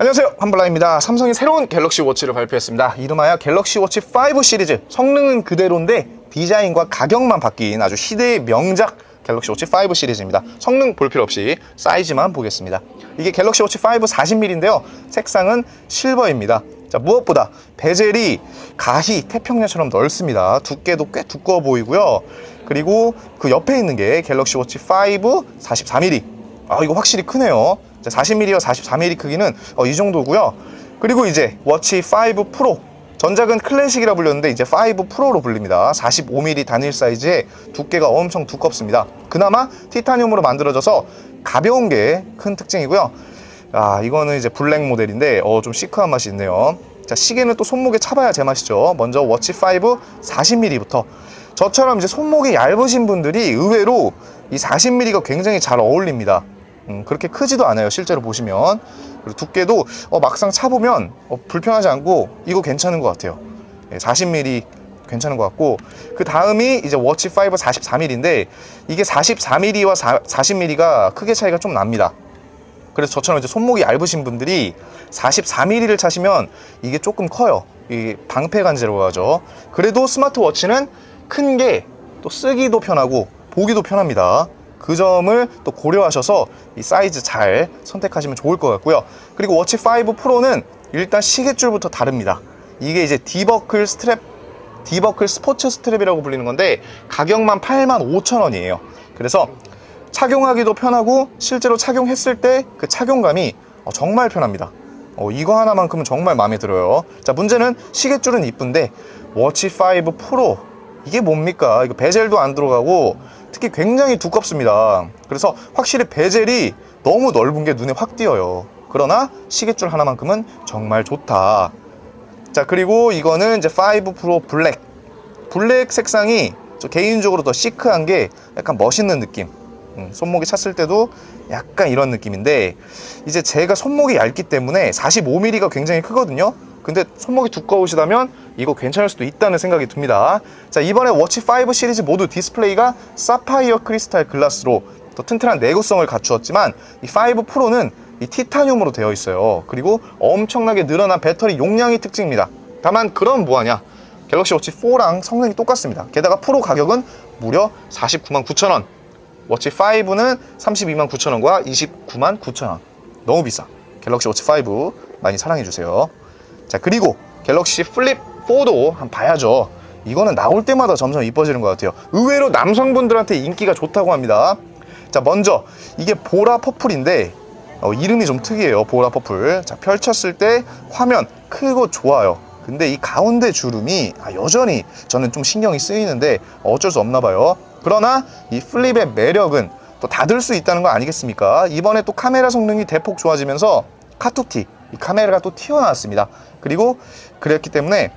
안녕하세요. 한블라입니다. 삼성이 새로운 갤럭시 워치를 발표했습니다. 이름하여 갤럭시 워치 5 시리즈. 성능은 그대로인데 디자인과 가격만 바뀐 아주 시대의 명작 갤럭시 워치 5 시리즈입니다. 성능 볼 필요 없이 사이즈만 보겠습니다. 이게 갤럭시 워치 5 40mm인데요. 색상은 실버입니다. 자 무엇보다 베젤이 가히 태평양처럼 넓습니다. 두께도 꽤 두꺼워 보이고요. 그리고 그 옆에 있는 게 갤럭시 워치 5 44mm 아 이거 확실히 크네요 40mm와 44mm 크기는 어, 이 정도고요. 그리고 이제 워치 5 프로. 전작은 클래식이라 불렸는데 이제 5 프로로 불립니다. 45mm 단일 사이즈에 두께가 엄청 두껍습니다. 그나마 티타늄으로 만들어져서 가벼운 게 큰 특징이고요. 아 이거는 이제 블랙 모델인데 어, 좀 시크한 맛이 있네요. 자 시계는 또 손목에 차봐야 제맛이죠. 먼저 워치 5 40mm부터. 저처럼 이제 손목이 얇으신 분들이 의외로 이 40mm가 굉장히 잘 어울립니다 음, 그렇게 크지도 않아요 실제로 보시면. 그리고 두께도 어, 막상 차보면 어, 불편하지 않고 이거 괜찮은 것 같아요. 예, 40mm 괜찮은 것 같고. 그 다음이 이제 워치 5 44mm인데 이게 44mm와 40mm가 크게 차이가 좀 납니다. 그래서 저처럼 이제 손목이 얇으신 분들이 44mm를 차시면 이게 조금 커요. 이게 방패 간지라고 하죠. 그래도 스마트워치는 큰 게 또 쓰기도 편하고 보기도 편합니다 그 점을 또 고려하셔서 이 사이즈 잘 선택하시면 좋을 것 같고요. 그리고 워치 5 프로는 일단 시계줄부터 다릅니다. 이게 이제 디버클 스트랩, 디버클 스포츠 스트랩이라고 불리는 건데 가격만 85,000원이에요. 그래서 착용하기도 편하고 실제로 착용했을 때 그 착용감이 어, 정말 편합니다. 어, 이거 하나만큼은 정말 마음에 들어요. 자, 문제는 시계줄은 이쁜데 워치 5 프로 이게 뭡니까? 이거 베젤도 안 들어가고 특히 굉장히 두껍습니다. 그래서 확실히 베젤이 너무 넓은 게 눈에 확 띄어요. 그러나 시계줄 하나만큼은 정말 좋다. 자, 그리고 이거는 이제 5 프로 블랙. 블랙 색상이 저 개인적으로 더 시크한 게 약간 멋있는 느낌. 음, 손목에 찼을 때도 약간 이런 느낌인데 이제 제가 손목이 얇기 때문에 45mm가 굉장히 크거든요. 근데 손목이 두꺼우시다면 이거 괜찮을 수도 있다는 생각이 듭니다. 자, 이번에 워치 5 시리즈 모두 디스플레이가 사파이어 크리스탈 글라스로 더 튼튼한 내구성을 갖추었지만 이 5 프로는 이 티타늄으로 되어 있어요. 그리고 엄청나게 늘어난 배터리 용량이 특징입니다. 다만 그럼 뭐하냐? 갤럭시 워치 4랑 성능이 똑같습니다. 게다가 프로 가격은 무려 49만 9천 원. 워치 5는 32만 9천 원과 29만 9천 원. 너무 비싸. 갤럭시 워치 5 많이 사랑해 주세요. 자 그리고 갤럭시 플립 4도 한번 봐야죠. 이거는 나올 때마다 점점 이뻐지는 것 같아요. 의외로 남성분들한테 인기가 좋다고 합니다. 자 먼저 이게 보라 퍼플인데 어, 이름이 좀 특이해요 보라 퍼플. 자 펼쳤을 때 화면 크고 좋아요. 근데 이 가운데 주름이 아, 여전히 저는 좀 신경이 쓰이는데 어쩔 수 없나 봐요. 그러나 이 플립의 매력은 또 닫을 수 있다는 거 아니겠습니까? 이번에 또 카메라 성능이 대폭 좋아지면서 카툭티 이 카메라가 또 튀어나왔습니다. 그리고 그랬기 때문에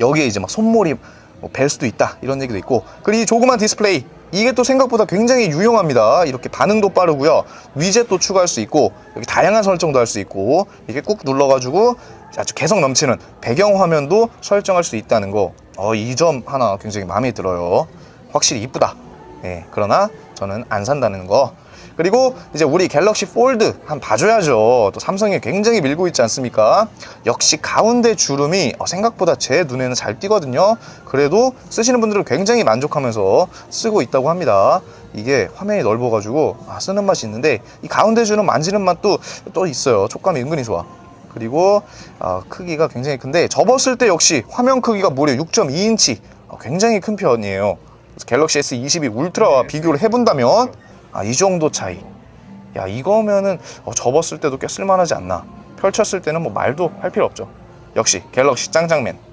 여기에 이제 막 손몰이 뭐뵐 수도 있다 이런 얘기도 있고 그리고 이 조그만 디스플레이 이게 또 생각보다 굉장히 유용합니다. 이렇게 반응도 빠르고요. 위젯도 추가할 수 있고 여기 다양한 설정도 할 수 있고 이게 꾹 눌러가지고 아주 개성 넘치는 배경 화면도 설정할 수 있다는 거. 어, 이 점 하나 굉장히 마음에 들어요. 확실히 이쁘다. 예, 그러나 저는 안 산다는 거. 그리고 이제 우리 갤럭시 폴드 한 봐줘야죠. 또 삼성이 굉장히 밀고 있지 않습니까? 역시 가운데 주름이 어, 생각보다 제 눈에는 잘 띄거든요. 그래도 쓰시는 분들은 굉장히 만족하면서 쓰고 있다고 합니다. 이게 화면이 넓어가지고 아, 쓰는 맛이 있는데 이 가운데 주름 만지는 맛도 또 있어요. 촉감이 은근히 좋아. 그리고 어, 크기가 굉장히 큰데 접었을 때 역시 화면 크기가 무려 6.2인치 어, 굉장히 큰 편이에요. 갤럭시 S22 울트라와 비교를 해본다면 아, 이 정도 차이. 야, 이거면은 어, 접었을 때도 꽤 쓸만하지 않나. 펼쳤을 때는 뭐 말도 할 필요 없죠. 역시 갤럭시 짱짱맨.